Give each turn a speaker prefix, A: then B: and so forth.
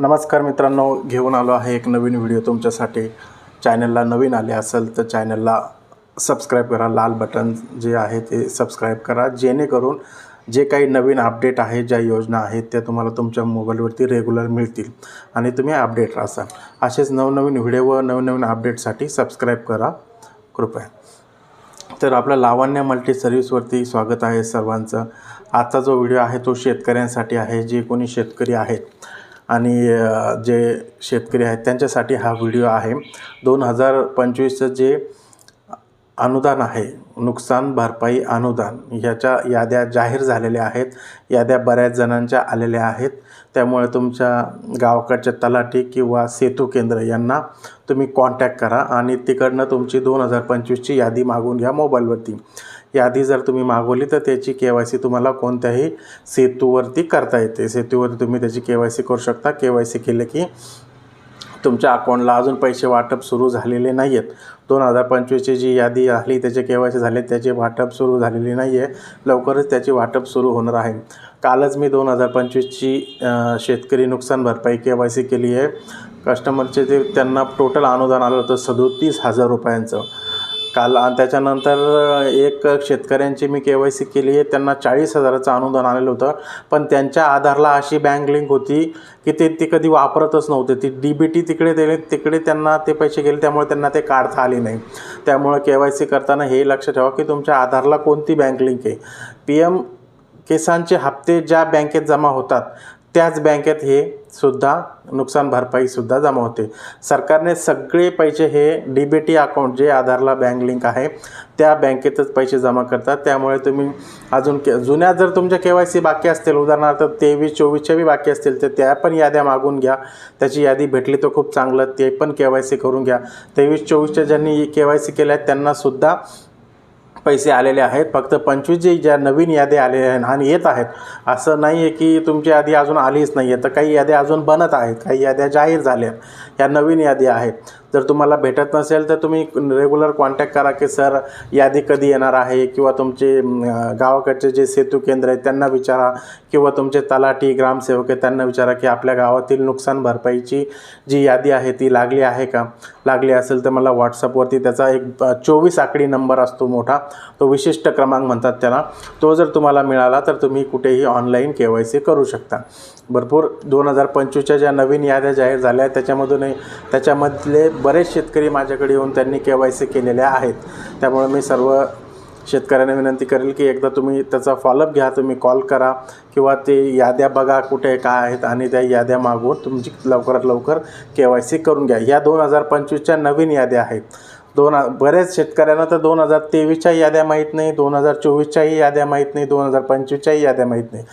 A: नमस्कार मित्रांनो घेऊन आलो आहे एक नवीन व्हिडिओ तुमच्यासाठी. चॅनलला नवीन आले असेल तर चॅनलला सबस्क्राईब करा. लाल बटन जे आहे ते सबस्क्राईब करा. जेणेकरून जे काही नवीन अपडेट आहे ज्या योजना आहेत त्या तुम्हाला तुमच्या मोबाईलवरती रेग्युलर मिळतील आणि तुम्ही अपडेट राहाल असेच नवनवीन व्हिडिओ व नवनवीन अपडेटसाठी सबस्क्राईब करा. कृपया. तर आपल्या लावण्य मल्टी सर्व्हिसवरती स्वागत आहे सर्वांचं. आजचा जो व्हिडिओ आहे तो शेतकऱ्यांसाठी आहे. जे कोणी शेतकरी आहेत आणि जे शेतकरी आहेत त्यांच्यासाठी हा व्हिडिओ आहे. दोन हजार पंचवीसचं जे अनुदान आहे नुकसान भरपाई अनुदान ह्याच्या याद्या जाहीर झालेल्या आहेत. याद्या बऱ्याच जणांच्या आलेल्या आहेत. त्यामुळे तुमच्या गावाकडच्या तलाठी किंवा सेतू केंद्र यांना तुम्ही कॉन्टॅक्ट करा आणि तिकडनं तुमची दोन हजार पंचवीसची यादी मागून घ्या मोबाईलवरती. यादी जर तुम्ही मागवली तर त्याची के वाय सी तुम्हाला कोणत्याही सेतूवरती करता येते. सेतूवरती तुम्ही त्याची के वाय सी करू शकता. के वाय सी केलं की तुमच्या अकाउंटला अजून पैसे वाटप सुरू झालेले नाही आहेत दोन हजार पंचवीसची जी यादी आली त्याचे के वाय सी झाले त्याचे वाटप सुरू झालेली नाही आहे लवकरच त्याची वाटप सुरू होणार आहे. कालच मी दोन हजार पंचवीसची शेतकरी नुकसान भरपाई के वाय सी केली आहे. कस्टमरचे ते त्यांना टोटल अनुदान आलं होतं सदोतीस हजार रुपयांचं. काल आणि त्याच्यानंतर एक शेतकऱ्यांची मी के वाय सी केली आहे. त्यांना चाळीस हजाराचं अनुदान आलेलं होतं. पण त्यांच्या आधारला अशी बँक लिंक होती की ते ती कधी वापरतच नव्हते. ती डी बी टी तिकडे दिले तिकडे त्यांना ते पैसे गेले त्यामुळे त्यांना ते काढता आले नाही. त्यामुळे के वाय सी करताना हे लक्षात ठेवा की तुमच्या आधारला कोणती बँक लिंक आहे. पी एम किसानचे हप्ते ज्या बँकेत जमा होतात त्याच बँकेत हे सुद्धा नुकसान भरपाईसुद्धा जमा होते. सरकारने सगळे पैसे हे डी बी टी अकाउंट जे आधारला बँक लिंक आहे त्या बँकेतच पैसे जमा करतात. त्यामुळे तुम्ही अजून के जुन्या जर तुमच्या के वाय सी बाकी असतील उदाहरणार्थ तेवीस चोवीसच्या बी बाकी असतील तर त्या पण याद्या मागून घ्या. त्याची यादी भेटली तर खूप चांगलं ते पण के वाय सी करून घ्या. तेवीस चोवीसच्या ज्यांनी के वाय सी केल्या आहेत त्यांनासुद्धा पैसे आलेले आहेत. फक्त पंचवीस जे ज्या नवीन याद्या आलेल्या आहेत आणि येत आहेत असं नाही आहे की तुमची यादी अजून आलीच नाही आहे. तर काही याद्या अजून बनत आहेत काही याद्या जाहीर झाल्या आहेत. या नवीन यादी आहेत. जर तुम्हाला भेटत नसेल तर तुम्ही रेग्युलर कॉन्टॅक्ट करा की सर यादी कधी येणार आहे? किंवा तुमचे गावाकडचे जे सेतू केंद्र आहेत त्यांना विचारा. किंवा तुमचे तलाठी ग्रामसेवक आहेत त्यांना विचारा की आपल्या गावातील नुकसान भरपाईची जी यादी आहे ती लागली आहे का? लागली असेल तर मला व्हॉट्सअपवरती त्याचा एक चोवीस आकडी नंबर असतो मोठा. तो विशिष्ट क्रमांक म्हणतात त्याला. तो जर तुम्हाला मिळाला तर तुम्ही कुठेही ऑनलाईन के वाय सी करू शकता. भरपूर दोन हजार पंचवीसच्या ज्या नवीन याद्या जाहीर झाल्या आहेत त्याच्यामधूनही त्याच्यामधले बरेच शेतकरी माझ्याकडे येऊन त्यांनी के वाय सी केलेल्या आहेत. त्यामुळे मी सर्व शेतकऱ्यांना विनंती करेल की एकदा तुम्ही त्याचा फॉलोअप घ्या तुम्ही कॉल करा किंवा ते याद्या बघा कुठे काय आहेत आणि त्या याद्या मागवून तुमची लवकरात लवकर के वाय सी करून घ्या. या दोन हजार पंचवीसच्या नवीन याद्या आहेत. दोन बऱ्याच शेतकऱ्यांना तर दोन हजार तेवीसच्या याद्या माहीत नाही दोन हजार चोवीसच्याही याद्या माहीत नाही दोन हजार पंचवीसच्याही याद्या माहीत नाही.